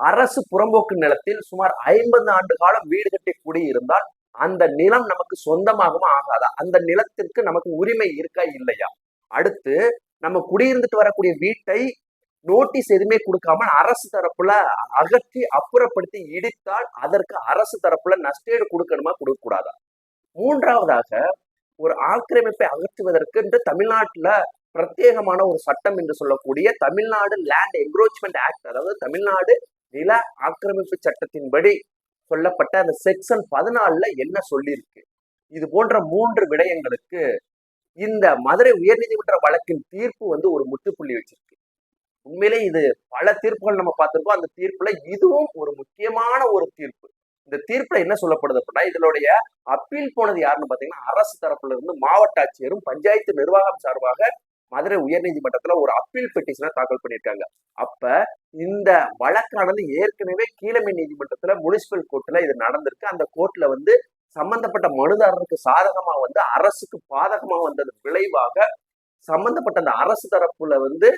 அரசு புறம்போக்கு நிலத்தில் சுமார் ஐம்பது ஆண்டு காலம் வீடு கட்டி குடியிருந்தால் அந்த நிலம் நமக்கு சொந்தமாகவும் ஆகாதா? அந்த நிலத்திற்கு நமக்கு உரிமை இருக்கா இல்லையா? அடுத்து நம்ம குடியிருந்துட்டு வரக்கூடிய வீட்டை நோட்டீஸ் எதுவுமே கொடுக்காம அரசு தரப்புல அகற்றி அப்புறப்படுத்தி இடித்தால் அதற்கு அரசு தரப்புல நஷ்டேடு கொடுக்கணுமா கொடுக்க கூடாதா மூன்றாவதாக ஒரு ஆக்கிரமிப்பை அகற்றுவதற்கு என்று தமிழ்நாட்டுல பிரத்யேகமான ஒரு சட்டம் என்று சொல்லக்கூடிய தமிழ்நாடு லேண்ட் என்க்ரோச்மெண்ட் ஆக்ட் அதாவது தமிழ்நாடு நில ஆக்கிரமிப்பு சட்டத்தின்படி சொல்லப்பட்ட அந்த செக்ஷன் பதினாலுல என்ன சொல்லியிருக்கு? இது போன்ற மூன்று விடயங்களுக்கு இந்த மதுரை உயர்நீதிமன்ற வழக்கின் தீர்ப்பு வந்து ஒரு முற்றுப்புள்ளி வச்சிருக்கு. உண்மையிலே இது பல தீர்ப்புகள் நம்ம பார்த்திருக்கோம். அந்த தீர்ப்புல இதுவும் ஒரு முக்கியமான ஒரு தீர்ப்பு. இந்த தீர்ப்புல என்ன சொல்லப்படுது அப்படின்னா இதனுடைய அப்பீல் போனது யாருன்னு பாத்தீங்கன்னா அரசு தரப்புல இருந்து மாவட்ட ஆட்சியரும் பஞ்சாயத்து நிர்வாகம் சார்பாக மதுரை உயர்நீதிமன்றத்துல ஒரு அப்பீல் பெட்டிஷனை தாக்கல் பண்ணியிருக்காங்க. அப்ப இந்த வழக்கானது ஏற்கனவே கீழமை நீதிமன்றத்துல முனிசிபல் கோர்ட்ல இது நடந்திருக்கு. அந்த கோர்ட்ல வந்து சம்பந்தப்பட்ட மனுதாரருக்கு சாதகமா வந்து அரசுக்கு பாதகமா வந்தது விளைவாக சம்பந்தப்பட்ட அந்த அரசு தரப்புல வந்து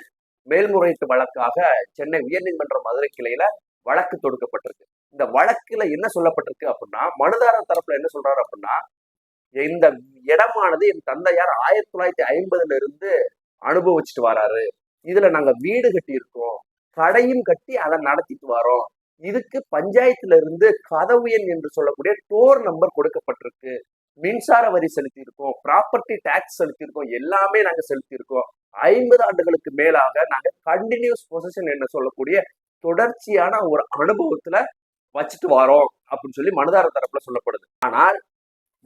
மேல்முறையீட்டு வழக்காக சென்னை உயர்நீதிமன்ற மதுரை கிளையில வழக்கு தொடுக்கப்பட்டிருக்கு. இந்த வழக்குல என்ன சொல்லப்பட்டிருக்கு அப்படின்னா மனுதாரர் தரப்புல என்ன சொல்றாரு அப்படின்னா இந்த இடமானது என் தந்தையார் ஆயிரத்தி தொள்ளாயிரத்தி ஐம்பதுல இருந்து அனுபவிச்சுட்டு வராரு. இதுல நாங்க வீடு கட்டி இருக்கோம் கடையும் கட்டி அதை நடத்திட்டு வரோம். இதுக்கு பஞ்சாயத்துல இருந்து கதவு எண் என்று சொல்லக்கூடிய டோர் நம்பர் கொடுக்கப்பட்டிருக்கு. மின்சார வரி செலுத்தியிருக்கோம் ப்ராப்பர்ட்டி டேக்ஸ் செலுத்தியிருக்கோம் எல்லாமே நாங்க செலுத்தியிருக்கோம். ஐம்பது ஆண்டுகளுக்கு மேலாக நாங்க கண்டினியூஸ் பொசிஷன் என்ன சொல்லக்கூடிய தொடர்ச்சியான ஒரு அனுபவத்துல வச்சுட்டு வரோம் அப்படின்னு சொல்லி மனதார தரப்புல சொல்லப்படுது. ஆனால்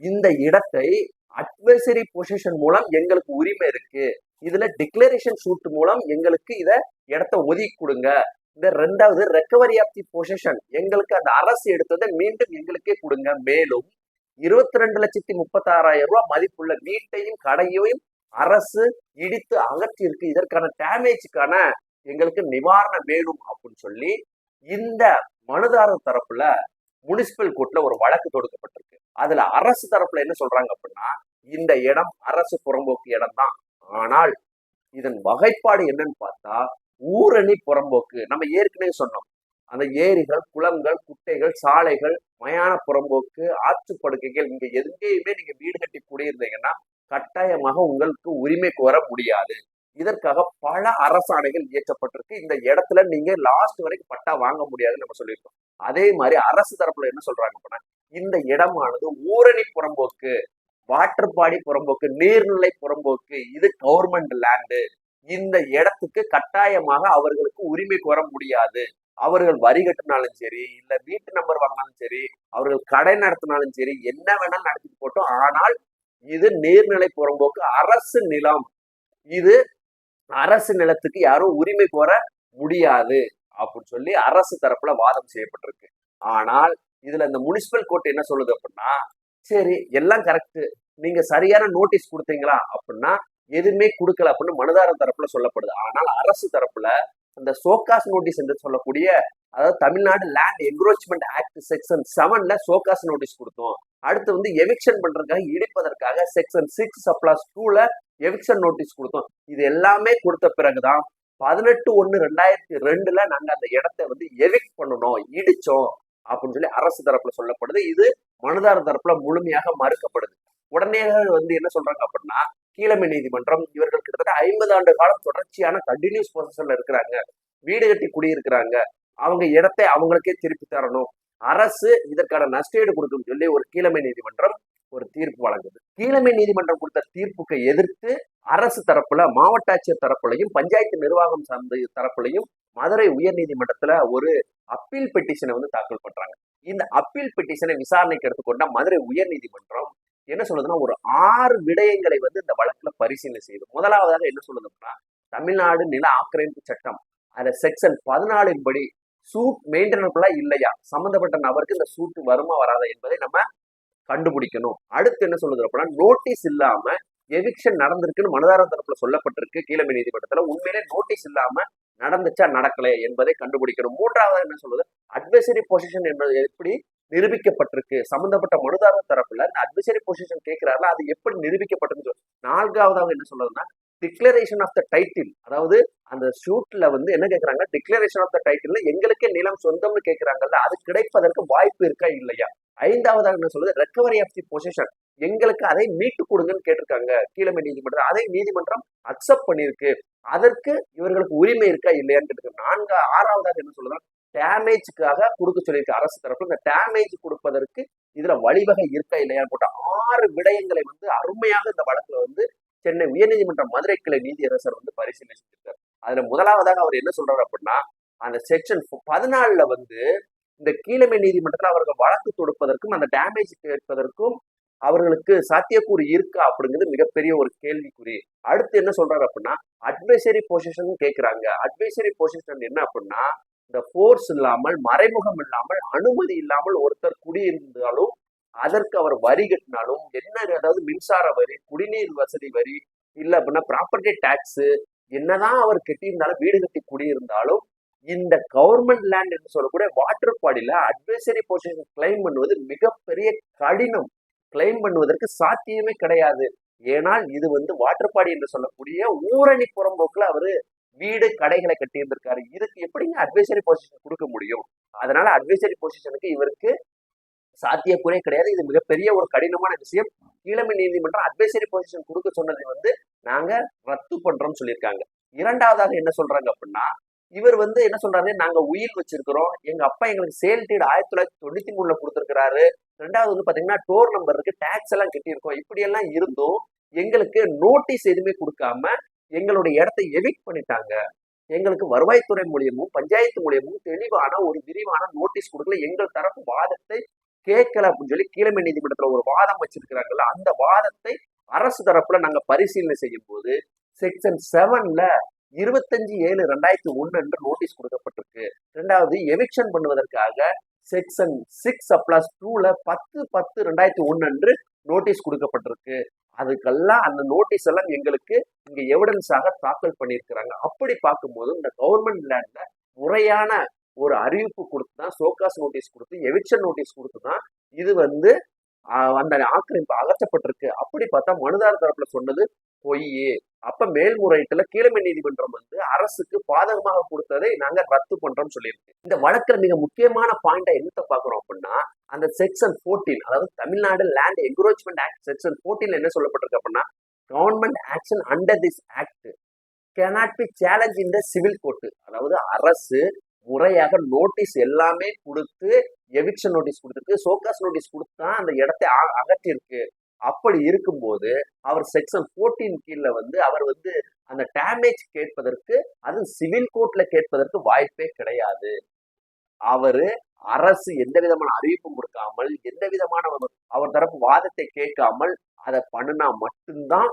இந்த இடத்தை அட்வைசரி பொசிஷன் மூலம் எங்களுக்கு உரிமை இருக்கு. இதுல டிக்ளரேஷன் ஷூட் மூலம் எங்களுக்கு இத இடத்த ஒதுக்கி கொடுங்க. இந்த ரெண்டாவது ரெக்கவரி ஆஃப் தி பொசிஷன் எங்களுக்கு அந்த அரசு எடுத்ததை மீண்டும் எங்களுக்கே கொடுங்க. மேலும் இருபத்தி ரெண்டு லட்சத்தி முப்பத்தாறாயிரம் ரூபாய் மதிப்புள்ள வீட்டையும் கடையையும் அரசு இடித்து அகற்றி இருக்கு இதற்கான டேமேஜுக்கான எங்களுக்கு நிவாரணம் வேணும் அப்படின்னு சொல்லி இந்த மனுதாரர் தரப்புல முனிசிபல் கோர்ட்ல ஒரு வழக்கு தொடுக்கப்பட்டிருக்கு. அதுல அரசு தரப்புல என்ன சொல்றாங்க அப்படின்னா இந்த இடம் அரசு புறம்போக்கு இடம் தான் ஆனால் இதன் வகைப்பாடு என்னன்னு பார்த்தா ஊரணி புறம்போக்கு. நம்ம ஏற்கனவே சொன்னோம். அந்த ஏரிகள் குளங்கள் குட்டைகள் சாலைகள் மயான புறம்போக்கு ஆற்றுப்படுக்கைகள் இங்க எங்கேயுமே நீங்க வீடு கட்டி குடியிருந்தீங்கன்னா கட்டாயமாக உங்களுக்கு உரிமை கோர முடியாது. இதற்காக பல அரசாணைகள் இயற்றப்பட்டிருக்கு. இந்த இடத்துல நீங்க லாஸ்ட் வரைக்கும் பட்டா வாங்க முடியாதுன்னு நம்ம சொல்லியிருக்கோம். அதே மாதிரி அரசு தரப்புல என்ன சொல்றாங்க அப்படின்னா இந்த இடமானது ஊரணி புறம்போக்கு வாட்டர்பாடி புறம்போக்கு நீர்நிலை புறம்போக்கு இது கவர்மெண்ட் லேண்டு இந்த இடத்துக்கு கட்டாயமாக அவர்களுக்கு உரிமை கோர முடியாது. அவர்கள் வரி கட்டினாலும் சரி இல்ல வீட்டு நம்பர் வாங்கினாலும் சரி அவர்கள் கடை நடத்தினாலும் சரி என்ன வேணாலும் நடத்திட்டு போட்டோம் ஆனால் இது நீர்நிலை புறம்போக்கு அரசு நிலம். இது அரசு நிலத்துக்கு யாரும் உரிமை கோர முடியாது. அப்படின்னு சொல்லி அரசு தரப்புல வாதம் செய்யப்பட்டிருக்கு. ஆனால் இதுல இந்த முனிசிபல் கோர்ட் என்ன சொல்லுது அப்படின்னா சரி எல்லாம் கரெக்ட் நீங்க சரியான நோட்டீஸ் கொடுத்தீங்களா அப்படின்னா எதுவுமே கொடுக்கல அப்படின்னு மனுதாரர் தரப்புல சொல்லப்படுது. ஆனால் அரசு தரப்புல அந்த சோகாஸ் நோட்டீஸ் என்று சொல்லக்கூடிய அதாவது Tamil Nadu land encroachment act section செவன்ல சோகாஸ் நோட்டீஸ் கொடுத்தோம். அடுத்து வந்து எவிக்ஷன் பண்றதுக்காக இடிப்பதற்காக செக்ஷன் சிக்ஸ் சப்ளாஸ் டூல எவிக்ஷன் நோட்டீஸ் கொடுத்தோம். இது எல்லாமே கொடுத்த பிறகுதான் பதினெட்டு ஒன்னு ரெண்டாயிரத்தி ரெண்டுல நாங்க அந்த இடத்த வந்து எவிக்ட் பண்ணணும் இடிச்சோம். அப்படின்னு சொல்லி அரசு தரப்புல சொல்லப்படுது. இது மனுதாரர் தரப்புல முழுமையாக மறுக்கப்படுது. உடனே வந்து என்ன சொல்றாங்க அப்படின்னா கீழமை நீதிமன்றம் இவர்கள் கிட்டத்தட்ட ஐம்பது ஆண்டு காலம் தொடர்ச்சியான கண்டினியூஸ் ப்ரொசஸ்ல இருக்கிறாங்க. வீடு கட்டி குடியிருக்கிறாங்க. அவங்க இடத்தை அவங்களுக்கே திருப்பி தரணும். அரசு இதற்கான நஷ்டஈடு கொடுக்கும் சொல்லி ஒரு கீழமை நீதிமன்றம் ஒரு தீர்ப்பு வழங்குது. கீழமை நீதிமன்றம் கொடுத்த தீர்ப்புக்கு எதிர்த்து அரசு தரப்புல மாவட்ட ஆட்சியர் தரப்புலையும் பஞ்சாயத்து நிர்வாகம் சார்ந்த தரப்புலையும் மதுரை உயர் நீதிமன்றத்துல ஒரு அப்பீல் பெட்டிஷனை வந்து தாக்கல் பண்றாங்க. இந்த அப்பீல் பெட்டிஷனை விசாரணைக்கு எடுத்துக்கொண்ட மதுரை உயர் நீதிமன்றம் என்ன சொல்லுதுன்னா ஒரு ஆறு விடயங்களை வந்து இந்த வழக்குல பரிசீலனை செய்யுது. முதலாவதாக என்ன சொல்லுதுன்னா தமிழ்நாடு நில ஆக்கிரமிப்பு சட்டம். அதுல செக்ஷன் பதினாலின் படி சூட் மெயின்டெனபிளா இல்லையா? சம்பந்தப்பட்ட நபருக்கு இந்த சூட் வருமா வராதா என்பதை நம்ம கண்டுபிடிக்கணும். அடுத்து என்ன சொல்லுது அப்படின்னா நோட்டீஸ் இல்லாம எவிக்ஷன் நடந்திருக்குன்னு மனதார தரப்புல சொல்லப்பட்டிருக்கு. கீழமை நீதிமன்றத்துல உண்மையிலே நோட்டீஸ் இல்லாம நடந்துச்சா நடக்கல என்பதை கண்டுபிடிக்கணும். மூன்றாவது என்ன சொல்லுது? அட்வைசரி பொசிஷன் என்பது எப்படி நிரூபிக்கப்பட்டிருக்கு? சம்பந்தப்பட்ட மனுதாரர் தரப்புல இந்த அட்வைசரி பொசிஷன் கேட்கிறாருல அது எப்படி நிரூபிக்கப்பட்டிருக்கு நான்காவதாக என்ன சொல்றதுன்னா டிக்ளரேஷன் ஆஃப் த டைட்டில் அதாவது அந்த ஷூட்ல வந்து என்ன கேட்குறாங்க டிக்ளரேஷன் ஆஃப் த டைட்டில் எங்களுக்கே நிலம் சொந்தம்னு கேட்குறாங்கல்ல அது கிடைப்பதற்கு வாய்ப்பு இருக்கா இல்லையா? ஐந்தாவதாக என்ன சொல்லுது? ரெக்கவரி ஆஃப் தி பொசிஷன் எங்களுக்கு அதை மீட்டு கொடுங்கன்னு கேட்டிருக்காங்க. கீழமை நீதிமன்றம் அதை நீதிமன்றம் அக்செப்ட் பண்ணியிருக்கு. அதற்கு இவர்களுக்கு உரிமை இருக்கா இல்லையான்னு கேட்டிருக்கு நான்கு ஆறாவதாக என்ன சொல்லுதான் டேமேஜுக்காக கொடுக்க சொல்லியிருக்கு அரசு தரப்பு இந்த டேமேஜ் கொடுப்பதற்கு இதுல வழிவகை இருக்கா இல்லையான்னு போட்ட ஆறு விடயங்களை வந்து அருமையாக இந்த வழக்குல வந்து சென்னை உயர்நீதிமன்ற மதுரை கிளை நீதியரசர் வந்து பரிசீலனை செஞ்சிருக்காரு. அதுல முதலாவதாக அவர் என்ன சொல்றாரு அப்படின்னா அந்த செக்ஷன் பதினாலுல வந்து இந்த கீழமை நீதிமன்றத்தில் அவர்கள் வழக்கு தொடுப்பதற்கும் அந்த டேமேஜ் கேட்பதற்கும் அவர்களுக்கு சாத்தியக்கூறு இருக்கா அப்படிங்கிறது மிகப்பெரிய ஒரு கேள்விக்குறி. அடுத்து என்ன சொல்றாரு அப்படின்னா அட்வைசரி பொசிஷன் கேட்கிறாங்க அட்வைசரி பொசிஷன் என்ன அப்படின்னா இந்த ஃபோர்ஸ் இல்லாமல் மறைமுகம் இல்லாமல் அனுமதி இல்லாமல் ஒருத்தர் குடியிருந்தாலும் அதற்கு அவர் வரி கட்டினாலும் என்ன அதாவது மின்சார வரி குடிநீர் வசதி வரி இல்ல அப்படின்னா ப்ராப்பர்ட்டி டாக்ஸ் என்னதான் அவர் கட்டியிருந்தாலும் வீடு கட்டி குடியிருந்தாலும் இந்த கவர்மெண்ட் லேண்ட் என்று சொல்லக்கூடிய வாட்டர் பாடியில அட்வைசரி பொசிஷன் கிளைம் பண்ணுவது மிகப்பெரிய கடினம். கிளைம் பண்ணுவதற்கு சாத்தியமே கிடையாது. ஏனால் இது வந்து வாட்டர் பாடி என்று சொல்லக்கூடிய ஊரணி புறம்போக்குல அவரு வீடு கடைகளை கட்டியிருந்திருக்காரு. இதுக்கு எப்படிங்க அட்வைசரி பொசிஷன் கொடுக்க முடியும்? அதனால அட்வைசரி பொசிஷனுக்கு இவருக்கு சாத்தியக்கூறே கிடையாது. இது மிகப்பெரிய ஒரு கடினமான விஷயம். கீழமை நீதிமன்றம் அட்வைசரி பொசிஷன் கொடுக்க சொன்னதை வந்து நாங்க ரத்து பண்றோம்னு சொல்லியிருக்காங்க. இரண்டாவதாக என்ன சொல்றாங்க அப்படின்னா இவர் வந்து என்ன சொல்றாரு? நாங்க உயில் வச்சிருக்கிறோம். எங்க அப்பா எங்களுக்கு சேல் டீடு ஆயிரத்தி தொள்ளாயிரத்தி தொண்ணூத்தி மூணுல கொடுத்துருக்காரு ரெண்டாவது வந்து பாத்தீங்கன்னா டோர் நம்பர் இருக்கு. டேக்ஸ் எல்லாம் கட்டியிருக்கோம். இப்படி எல்லாம் இருந்தும் எங்களுக்கு நோட்டீஸ் எதுவுமே கொடுக்காம எங்களுடைய இடத்தை எவிக்ட் பண்ணிட்டாங்க. எங்களுக்கு வருவாய்த்துறை மூலியமும் பஞ்சாயத்து மூலியமும் தெளிவான ஒரு விரிவான நோட்டீஸ் கொடுக்கல. எங்கள் தரப்பு வாதத்தை கேட்கல அப்படின்னு சொல்லி கீழமை நீதிமன்றத்துல ஒரு வாதம் வச்சிருக்கிறாங்கல்ல அந்த வாதத்தை அரசு தரப்புல நாங்க பரிசீலனை செய்யும் போது செக்ஷன் செவன்ல இருபத்தஞ்சு ஏழு ரெண்டாயிரத்தி ஒன்னு என்று நோட்டீஸ் கொடுக்கப்பட்டிருக்கு. ரெண்டாவது எவிக்ஷன் பண்ணுவதற்காக செக்ஷன் சிக்ஸ் அப்ளாஸ் டூல பத்து பத்து ரெண்டாயிரத்தி ஒன்னு அன்று நோட்டீஸ் கொடுக்கப்பட்டிருக்கு. அதுக்கெல்லாம் அந்த நோட்டீஸ் எல்லாம் எங்களுக்கு இங்க எவிடன்ஸாக தாக்கல் பண்ணியிருக்கிறாங்க. அப்படி பார்க்கும்போது இந்த கவர்மெண்ட் லேண்ட்ல முறையான ஒரு அறிவிப்பு கொடுத்து தான் சோகாஸ் நோட்டீஸ் கொடுத்து எவிக்ஷன் நோட்டீஸ் கொடுத்து தான் இது வந்து அந்த ஆக்கிரமிப்பு அகற்றப்பட்டிருக்கு. அப்படி பார்த்தா மனுதார தரப்புல சொன்னது பொய் அப்ப மேல்முறையீட்டுல கீழமை நீதிமன்றம் வந்து அரசுக்கு பாதகமாக கொடுத்ததை நாங்க ரத்து பண்றோம் சொல்லியிருக்கு. இந்த வழக்குல மிக முக்கியமான பாயிண்டா என்னத்தை பாக்குறோம் அப்படின்னா அந்த செக்ஷன் போர்டீன் அதாவது Tamil Nadu land encroachment act section போர்டீன்ல என்ன சொல்லப்பட்டிருக்கு அப்படின்னா government action under this act cannot be challenge இந்த சிவில் கோர்ட்டு அதாவது அரசு முறையாக நோட்டீஸ் எல்லாமே கொடுத்து எவிக்ஷன் நோட்டீஸ் கொடுத்துருக்கு சோகாஸ் நோட்டீஸ் கொடுத்தா அந்த இடத்தை அகற்றிருக்கு அப்படி இருக்கும்போது அவர் செக்ஷன் ஃபோர்டீன் கீழே வந்து அவர் வந்து அந்த டேமேஜ் கேட்பதற்கு அது சிவில் கோர்ட்ல கேட்பதற்கு வாய்ப்பே கிடையாது. அவரு அரசு எந்த விதமான அறிவிப்பும் கொடுக்காமல் எந்த விதமான அவர் தரப்பு வாதத்தை கேட்காமல் அதை பண்ணுனா மட்டும்தான்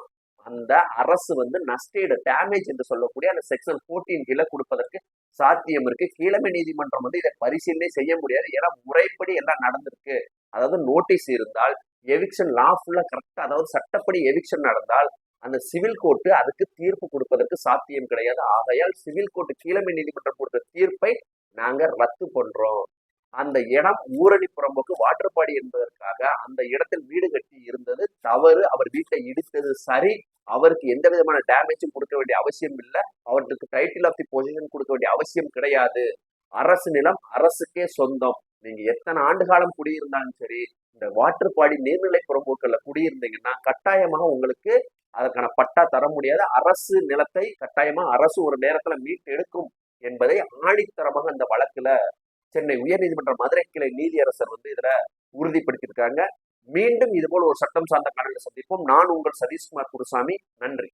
அந்த அரசு வந்து நஷ்டீடு டேமேஜ் என்று சொல்லக்கூடிய அந்த செக்ஷன் ஃபோர்டீன் கீழே கொடுப்பதற்கு சாத்தியம் இருக்கு. கீழமை நீதிமன்றம் வந்து இதை பரிசீலனை செய்ய முடியாது. ஏன்னா முறைப்படி எல்லாம் நடந்திருக்கு. அதாவது நோட்டீஸ் இருந்தால் எவிக்ஷன் லாஃபுல்லா கரெக்டா அதாவது சட்டப்படி எவிக்ஷன் நடந்தால் அந்த சிவில் கோர்ட்டு அதுக்கு தீர்ப்பு கொடுப்பதற்கு சாத்தியம் கிடையாது. ஆகையால் சிவில் கோர்ட்டு கீழமை நீதிமன்றம் கொடுத்த தீர்ப்பை நாங்கள் ரத்து பண்றோம். அந்த இடம் ஊரணி புறம்போக்கு வாட்டர்பாடி என்பதற்காக அந்த இடத்தில் வீடு கட்டி இருந்தது. தவறு அவர் வீட்டை இடித்தது சரி. அவருக்கு எந்த விதமான டேமேஜும் கொடுக்க வேண்டிய அவசியம் இல்லை. அவருக்கு டைட்டில் ஆஃப் தி பொசிஷன் கொடுக்க வேண்டிய அவசியம் கிடையாது. அரசு நிலம் அரசுக்கே சொந்தம். நீங்க எத்தனை ஆண்டு காலம் குடியிருந்தாலும் சரி இந்த வாட்டர் பாடி நீர்நிலை புறம்போக்கல்ல குடியிருந்தீங்கன்னா கட்டாயமாக உங்களுக்கு அதற்கான பட்டா தர முடியாது. அரசு நிலத்தை கட்டாயமா அரசு ஒரு நேரத்துல மீட்டு எடுக்கும் என்பதை ஆணித்தரமாக அந்த வழக்குல சென்னை உயர்நீதிமன்ற மதுரை கிளை நீதியரசர் வந்து இதுல உறுதிப்படுத்தியிருக்காங்க. மீண்டும் இதுபோல் ஒரு சட்டம் சார்ந்த காலையில் சந்திப்போம். நான் உங்கள் சதீஷ்குமார் குருசாமி. நன்றி.